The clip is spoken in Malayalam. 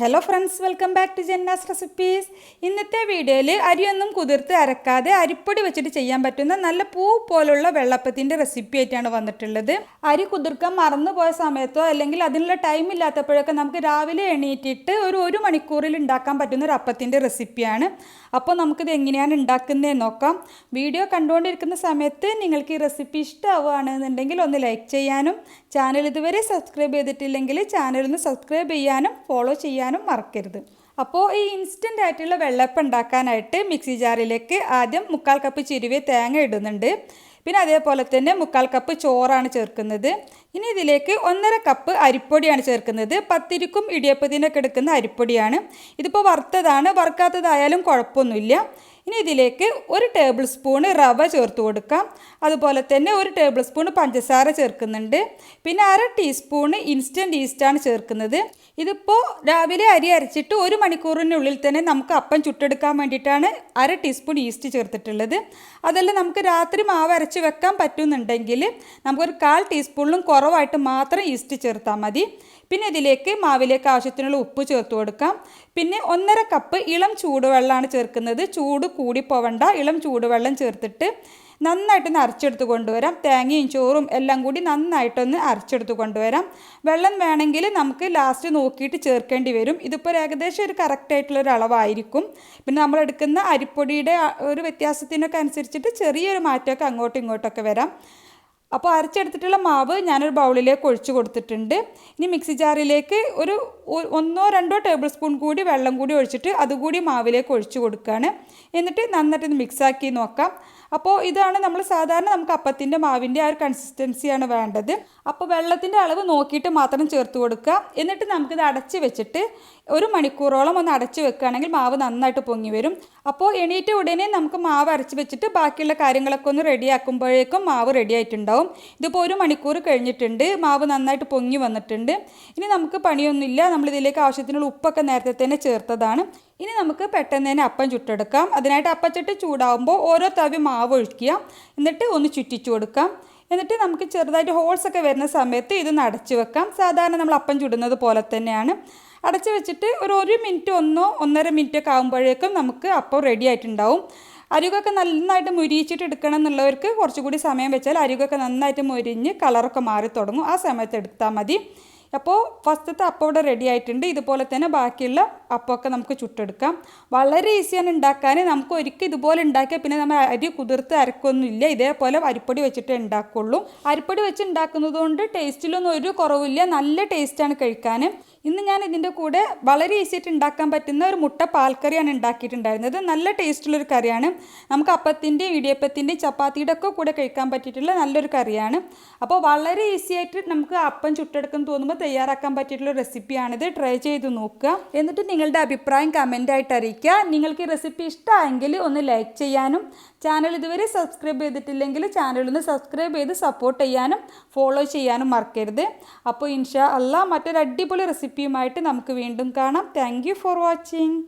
Hello friends welcome back to Jenna's recipes ഇന്നത്തെ വീഡിയോയിൽ അരിയൊന്നും കുതിർത്ത് അരക്കാതെ അരിപ്പൊടി വെച്ചിട്ട് ചെയ്യാൻ പറ്റുന്ന നല്ല പൂ പോലുള്ള വെള്ളപ്പത്തിന്റെ റെസിപ്പി ആയിട്ടാണ് വന്നിട്ടുള്ളത്. അരി കുതിർക്കാൻ മറന്നു പോയ സമയത്തോ അല്ലെങ്കിൽ അതിനുള്ള ടൈം ഇല്ലാത്തപ്പോഴൊക്കെ നമുക്ക് രാവിലെ എണീറ്റിട്ട് ഒരു ഒരു മണിക്കൂറിൽ ഉണ്ടാക്കാൻ പറ്റുന്ന ഒരു അപ്പത്തിന്റെ റെസിപ്പിയാണ് അപ്പോൾ നമുക്കിത് എങ്ങനെയാണ് ഉണ്ടാക്കുന്നതെന്ന് നോക്കാം. വീഡിയോ കണ്ടുകൊണ്ടിരിക്കുന്ന സമയത്ത് നിങ്ങൾക്ക് ഈ റെസിപ്പി ഇഷ്ടമാവുകയാണെന്നുണ്ടെങ്കിൽ ഒന്ന് ലൈക്ക് ചെയ്യാനും ചാനൽ ഇതുവരെ സബ്സ്ക്രൈബ് ചെയ്തിട്ടില്ലെങ്കിൽ ചാനൽ ഒന്ന് സബ്സ്ക്രൈബ് ചെയ്യാനും ഫോളോ ചെയ്യാനും മറക്കരുത്. അപ്പോൾ ഈ ഇൻസ്റ്റന്റ് ആയിട്ടുള്ള വെള്ളപ്പം ഉണ്ടാക്കാനായിട്ട് മിക്സി ജാറിലേക്ക് ആദ്യം മുക്കാൽ കപ്പ് ചിരുവി തേങ്ങ ഇടുന്നുണ്ട്. പിന്നെ അതേപോലെ തന്നെ മുക്കാൽ കപ്പ് ചോറാണ് ചേർക്കുന്നത്. ഇനി ഇതിലേക്ക് ഒന്നര കപ്പ് അരിപ്പൊടിയാണ് ചേർക്കുന്നത്. പത്തിരിക്കും ഇടിയപ്പത്തിനൊക്കെ എടുക്കുന്ന അരിപ്പൊടിയാണ്. ഇതിപ്പോൾ വറുത്തതാണ്. വറുക്കാത്തതായാലും കുഴപ്പമൊന്നുമില്ല. ഇനി ഇതിലേക്ക് ഒരു ടേബിൾ സ്പൂൺ റവ ചേർത്ത് കൊടുക്കാം. അതുപോലെ തന്നെ ഒരു ടേബിൾ സ്പൂൺ പഞ്ചസാര ചേർക്കുന്നുണ്ട്. പിന്നെ അര ടീസ്പൂൺ ഇൻസ്റ്റന്റ് ഈസ്റ്റാണ് ചേർക്കുന്നത്. ഇതിപ്പോൾ രാവിലെ അരി അരച്ചിട്ട് ഒരു മണിക്കൂറിനുള്ളിൽ തന്നെ നമുക്ക് അപ്പം ചുട്ടെടുക്കാൻ വേണ്ടിയിട്ടാണ് അര ടീസ്പൂൺ ഈസ്റ്റ് ചേർത്തിട്ടുള്ളത്. അതല്ല നമുക്ക് രാത്രി മാവ് അരച്ച് വെക്കാൻ പറ്റുന്നുണ്ടെങ്കിൽ നമുക്കൊരു കാൽ ടീസ്പൂണിലും കുറവായിട്ട് മാത്രം ഈസ്റ്റ് ചേർത്താൽ മതി. പിന്നെ ഇതിലേക്ക് മാവിലേക്ക് ആവശ്യത്തിനുള്ള ഉപ്പ് ചേർത്ത് കൊടുക്കാം. പിന്നെ ഒന്നര കപ്പ് ഇളം ചൂടുവെള്ളമാണ് ചേർക്കുന്നത്. ചൂട് കൂടി പോവണ്ട. ഇളം ചൂടുവെള്ളം ചേർത്തിട്ട് നന്നായിട്ടൊന്ന് അരച്ചെടുത്ത് കൊണ്ടുവരാം. തേങ്ങയും ചോറും എല്ലാം കൂടി നന്നായിട്ടൊന്ന് അരച്ചെടുത്ത് കൊണ്ടുവരാം. വെള്ളം വേണമെങ്കിൽ നമുക്ക് ലാസ്റ്റ് നോക്കിയിട്ട് ചേർക്കേണ്ടി വരും. ഇതിപ്പോൾ ഏകദേശം ഒരു കറക്റ്റായിട്ടുള്ളൊരു അളവായിരിക്കും. പിന്നെ നമ്മൾ എടുക്കുന്ന അരിപ്പൊടിയുടെ ഒരു വ്യത്യാസത്തിനൊക്കെ അനുസരിച്ചിട്ട് ചെറിയൊരു മാറ്റമൊക്കെ അങ്ങോട്ടും ഇങ്ങോട്ടൊക്കെ വരാം. അപ്പോൾ അരച്ചെടുത്തിട്ടുള്ള മാവ് ഞാനൊരു ബൗളിലേക്ക് ഒഴിച്ച് കൊടുത്തിട്ടുണ്ട്. ഇനി മിക്സി ജാറിലേക്ക് ഒരു ഒന്നോ രണ്ടോ ടേബിൾ സ്പൂൺ കൂടി വെള്ളം കൂടി ഒഴിച്ചിട്ട് അതുകൂടി മാവിലേക്ക് ഒഴിച്ച് കൊടുക്കുകയാണ് എന്നിട്ട് നന്നായിട്ട് മിക്സാക്കി നോക്കാം. അപ്പോൾ ഇതാണ് നമ്മൾ സാധാരണ നമുക്ക് അപ്പത്തിന്റെ മാവിന്റെ ആ ഒരു കൺസിസ്റ്റൻസിയാണ് വേണ്ടത്. അപ്പോൾ വെള്ളത്തിന്റെ അളവ് നോക്കിയിട്ട് മാത്രം ചേർത്ത് കൊടുക്കുക. എന്നിട്ട് നമുക്കിത് അടച്ച് വെച്ചിട്ട് ഒരു മണിക്കൂറോളം ഒന്ന് അടച്ച് വെക്കുകയാണെങ്കിൽ മാവ് നന്നായിട്ട് പൊങ്ങി വരും. അപ്പോൾ എണീറ്റ ഉടനെ നമുക്ക് മാവ് അരച്ച് വെച്ചിട്ട് ബാക്കിയുള്ള കാര്യങ്ങളൊക്കെ ഒന്ന് റെഡിയാക്കുമ്പോഴേക്കും മാവ് റെഡി ആയിട്ടുണ്ടാവും. ഇതിപ്പോൾ ഒരു മണിക്കൂർ കഴിഞ്ഞിട്ടുണ്ട്. മാവ് നന്നായിട്ട് പൊങ്ങി വന്നിട്ടുണ്ട്. ഇനി നമുക്ക് പണിയൊന്നുമില്ല. നമ്മളിതിലേക്ക് ആവശ്യത്തിനുള്ള ഉപ്പൊക്കെ നേരത്തെ തന്നെ ചേർത്തതാണ്. ഇനി നമുക്ക് പെട്ടെന്ന് തന്നെ അപ്പം ചുട്ടെടുക്കാം. അതിനായിട്ട് അപ്പച്ചട്ടി ചൂടാവുമ്പോൾ ഓരോ തവി മാവ് ഒഴിക്കുക. എന്നിട്ട് ഒന്ന് ചുറ്റിച്ചു കൊടുക്കാം. എന്നിട്ട് നമുക്ക് ചെറുതായിട്ട് ഹോൾസൊക്കെ വരുന്ന സമയത്ത് ഇത് നടച്ചു വെക്കാം. സാധാരണ നമ്മൾ അപ്പം ചുടുന്നത് പോലെ തന്നെയാണ്. അടച്ചു വെച്ചിട്ട് ഒരു ഒരു മിനിറ്റ് ഒന്നോ ഒന്നര മിനിറ്റ് ഒക്കെ ആകുമ്പോഴേക്കും നമുക്ക് അപ്പം റെഡി ആയിട്ടുണ്ടാവും. അരികൊക്കെ നന്നായിട്ട് മുരിയിച്ചിട്ട് എടുക്കണം എന്നുള്ളവർക്ക് കുറച്ചുകൂടി സമയം വെച്ചാൽ അരികൊക്കെ നന്നായിട്ട് മുരിഞ്ഞ് കളറൊക്കെ മാറി തുടങ്ങും. ആ സമയത്ത് എടുത്താൽ മതി. അപ്പോൾ ഫസ്റ്റത്തെ അപ്പം ഇവിടെ റെഡി ആയിട്ടുണ്ട്. ഇതുപോലെ തന്നെ ബാക്കിയുള്ള അപ്പമൊക്കെ നമുക്ക് ചുട്ടെടുക്കാം. വളരെ ഈസിയാണ് ഉണ്ടാക്കാൻ നമുക്ക് ഒരിക്കൽ ഇതുപോലെ ഉണ്ടാക്കിയാൽ പിന്നെ നമ്മൾ അരി കുതിർത്ത് അരക്കൊന്നുമില്ല ഇതേപോലെ അരിപ്പൊടി വെച്ചിട്ട് ഉണ്ടാക്കുള്ളൂ. അരിപ്പൊടി വെച്ച് ഉണ്ടാക്കുന്നത് കൊണ്ട് ടേസ്റ്റിലൊന്നും ഒരു കുറവില്ല. നല്ല ടേസ്റ്റാണ് കഴിക്കാൻ ഇന്ന് ഞാൻ ഇതിന്റെ കൂടെ വളരെ ഈസി ആയിട്ട് ഉണ്ടാക്കാൻ പറ്റുന്ന ഒരു മുട്ട പാൽക്കറിയാണ് ഉണ്ടാക്കിയിട്ടുണ്ടായിരുന്നത്. നല്ല ടേസ്റ്റുള്ളൊരു കറിയാണ്. നമുക്ക് അപ്പത്തിന്റെയും ഇടിയപ്പത്തിന്റെയും ചപ്പാത്തിയുടെ ഒക്കെ കൂടെ കഴിക്കാൻ പറ്റിയിട്ടുള്ള നല്ലൊരു കറിയാണ്. അപ്പോൾ വളരെ ഈസി ആയിട്ട് നമുക്ക് അപ്പം ചുട്ടെടുക്കാൻ തോന്നുമ്പോൾ തയ്യാറാക്കാൻ പറ്റിയിട്ടുള്ള റെസിപ്പിയാണിത് ട്രൈ ചെയ്ത് നോക്കുക. എന്നിട്ട് നിങ്ങളുടെ അഭിപ്രായം കമന്റായിട്ട് അറിയിക്കുക. നിങ്ങൾക്ക് ഈ റെസിപ്പി ഇഷ്ടമായെങ്കിൽ ഒന്ന് ലൈക്ക് ചെയ്യാനും ചാനൽ ഇതുവരെ സബ്സ്ക്രൈബ് ചെയ്തിട്ടില്ലെങ്കിൽ ചാനൽ ഒന്ന് സബ്സ്ക്രൈബ് ചെയ്ത് സപ്പോർട്ട് ചെയ്യാനും ഫോളോ ചെയ്യാനും മറക്കരുത്. അപ്പോൾ ഇൻഷാ അല്ല മറ്റൊരു അടിപൊളി റെസിപ്പിയുമായിട്ട് നമുക്ക് വീണ്ടും കാണാം. Thank for watching